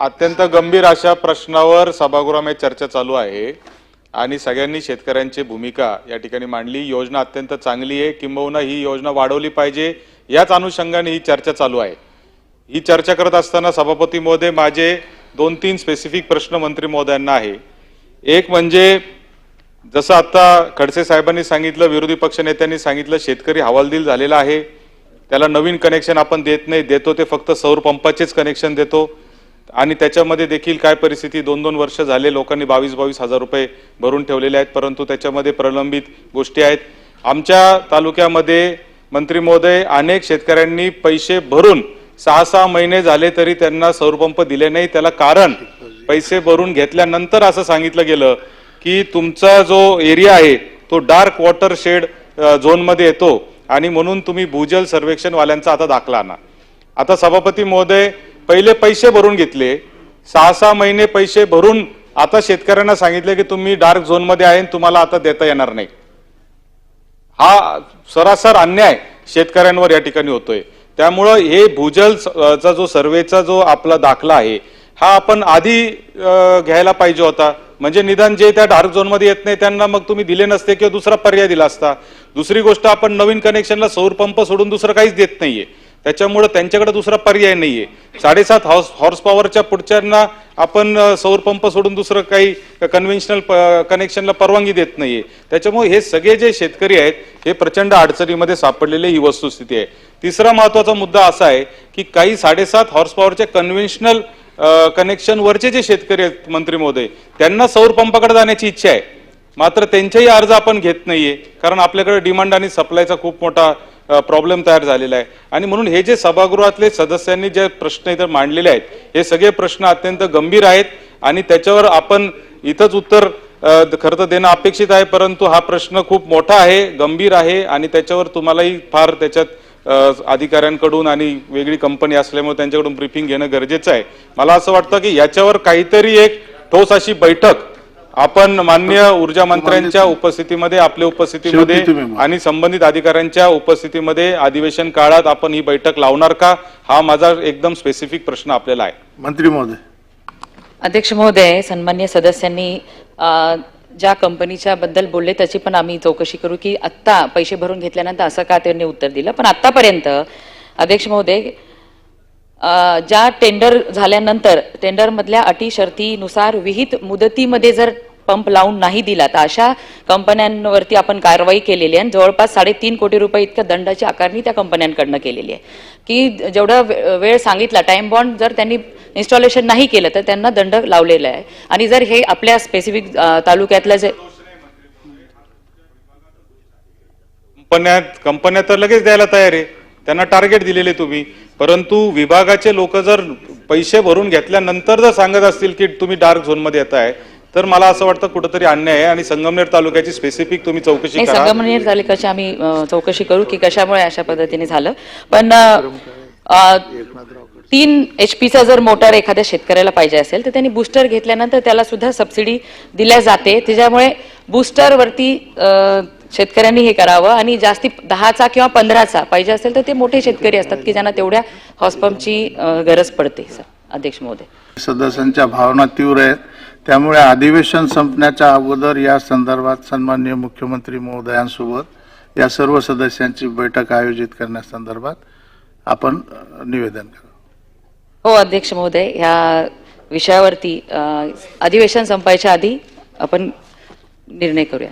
अत्यंत गंभीर अशा प्रश्नावर सभागृहामध्ये चर्चा चालू आहे. आणि सगळ्यांनी शेतकऱ्यांची भूमिका या ठिकाणी मांडली. योजना अत्यंत चांगली आहे. किंबहुना ही योजना वाढवली पाहिजे याच अनुषंगाने ही चर्चा चालू आहे. ही चर्चा करत असताना सभापती महोदय माझे दोन तीन स्पेसिफिक प्रश्न मंत्री महोदयांना आहे. एक म्हणजे जसं आता खडसे साहेबांनी सांगितलं विरोधी पक्षनेत्यांनी सांगितलं शेतकरी हवालदिल झालेला आहे. त्याला नवीन कनेक्शन आपण देत नाही. देतो ते फक्त सौर पंपाचेच कनेक्शन देतो. आणि त्याच्यामध्ये देखील काय परिस्थिती दोन दोन वर्ष झाले लोकांनी बावीस बावीस हजार रुपये भरून ठेवलेले आहेत परंतु त्याच्यामध्ये प्रलंबित गोष्टी आहेत. आमच्या तालुक्यामध्ये मंत्री महोदय अनेक शेतकऱ्यांनी पैसे भरून सहा सहा महिने झाले तरी त्यांना सौरपंप दिले नाही. त्याला कारण पैसे भरून घेतल्यानंतर असं सांगितलं गेलं की तुमचा जो एरिया आहे तो डार्क वॉटर शेड झोनमध्ये येतो आणि म्हणून तुम्ही भूजल सर्वेक्षणवाल्यांचा आता दाखला आणा. आता सभापती महोदय पहिले पैसे भरून घेतले. सहा सहा महिने पैसे भरून आता शेतकऱ्यांना सांगितले की तुम्ही डार्क झोनमध्ये आहे आणि तुम्हाला आता देता येणार नाही. हा सरासर अन्याय शेतकऱ्यांवर या ठिकाणी होतोय. त्यामुळं हे भूजल चा जो सर्वेचा जो आपला दाखला आहे हा आपण आधी घ्यायला पाहिजे होता. म्हणजे निदान जे त्या डार्क झोनमध्ये येत नाही त्यांना मग तुम्ही दिले नसते किंवा दुसरा पर्याय दिला असता. दुसरी गोष्ट आपण नवीन कनेक्शनला सौर पंप सोडून दुसरं काहीच देत नाहीये. त्याच्यामुळं त्यांच्याकडे दुसरा पर्याय नाही आहे साडेसात हॉर्स हॉर्स पॉवरच्या पुढच्यांना आपण सौर पंप सोडून दुसरं काही कन्व्हेन्शनल कनेक्शनला परवानगी देत नाही आहे त्याच्यामुळे हे सगळे जे शेतकरी आहेत हे प्रचंड अडचणीमध्ये सापडलेले ही वस्तुस्थिती आहे. तिसरा महत्त्वाचा मुद्दा असा आहे की काही साडेसात हॉर्स पॉवरच्या कन्व्हेन्शनल कनेक्शनवरचे जे शेतकरी आहेत मंत्री महोदय त्यांना सौर पंपाकडे जाण्याची इच्छा आहे. मात्र त्यांचेही अर्ज आपण घेत नाहीये कारण आपल्याकडे डिमांड आणि सप्लायचा खूप मोठा प्रॉब्लेम तयार झालेला आहे. आणि म्हणून हे जे सभागृहातले सदस्यांनी जे प्रश्न इथं मांडलेले आहेत हे सगळे प्रश्न अत्यंत गंभीर आहेत आणि त्याच्यावर आपण इथंच उत्तर खरं तर देणं अपेक्षित आहे परंतु हा प्रश्न खूप मोठा आहे गंभीर आहे आणि त्याच्यावर तुम्हालाही फार त्याच्यात अधिकाऱ्यांकडून आणि वेगळी कंपनी असल्यामुळे त्यांच्याकडून ब्रीफिंग घेणं गरजेचं आहे. मला असं वाटतं की याच्यावर काहीतरी एक ठोस अशी बैठक आपण मान्य ऊर्जा मंत्र्यांच्या उपस्थितीमध्ये आपल्या उपस्थितीमध्ये. आणि संबंधित अधिकाऱ्यांच्या उपस्थितीमध्ये अधिवेशन काळात आपण ही बैठक लावणार का? हा माझा एकदम स्पेसिफिक प्रश्न आपल्याला आहे. मंत्री महोदय. अध्यक्ष महोदय सन्मान्य सदस्यांनी ज्या कंपनीच्या बद्दल बोलले त्याची पण आम्ही चौकशी करू की आत्ता पैसे भरून घेतल्यानंतर असं का त्यांनी उत्तर दिलं? पण आत्तापर्यंत अध्यक्ष महोदय ज्या टेंडर झाल्यानंतर टेंडरमधल्या अटी शर्तीनुसार विहित मुदतीमध्ये जर पंप लावून नाही दिला तर अशा कंपन्यांवरती आपण कारवाई केलेली आहे. आणि जवळपास साडेतीन कोटी रुपये इतक्या दंडाची आकारणी त्या कंपन्यांकडनं केलेली आहे. की जेवढा वे- वेळ सांगितला टाइम बॉन्ड जर त्यांनी इन्स्टॉलेशन नाही केलं तर त्यांना दंड लावलेला आहे. आणि जर हे आपल्या स्पेसिफिक तालुक्यातल्या जे कंपन्यात कंपन्या तर लगेच द्यायला तयार आहे. त्यांना टार्गेट दिलेले तुम्ही. परंतु विभागाचे लोक जर पैसे भरून घेतल्यानंतर जर सांगत असतील की तुम्ही डार्क झोनमध्ये येत आहे तर मला असं वाटतं कुठंतरी अन्याय आहे आणि संगमनेर तालुक्याची स्पेसिफिक तुम्ही चौकशी करा. संगमनेर तालुक्याची आम्ही चौकशी करू की कशामुळे अशा पद्धतीने झालं. पण तीन एच पीचा जर मोटर एखाद्या शेतकऱ्याला पाहिजे असेल तर त्यांनी बुस्टर घेतल्यानंतर त्याला सुद्धा सबसिडी दिल्या जाते. त्याच्यामुळे बुस्टरवरती शेतकऱ्यांनी हे करावं आणि जास्ती दहाचा किंवा पंधराचा पाहिजे असेल तर ते मोठे शेतकरी असतात की ज्यांना तेवढ्या हॉसपंपची गरज पडते सर अध्यक्ष महोदय. सदस्यांच्या भावना तीव्र आहेत. त्यामुळे अधिवेशन संपण्याच्या अगोदर या संदर्भात सन्माननीय मुख्यमंत्री महोदयांसोबत या सर्व सदस्यांची बैठक आयोजित करण्यासंदर्भात आपण निवेदन करा. हो अध्यक्ष महोदय ह्या विषयावरती अधिवेशन संपायच्या आधी आपण निर्णय करूया.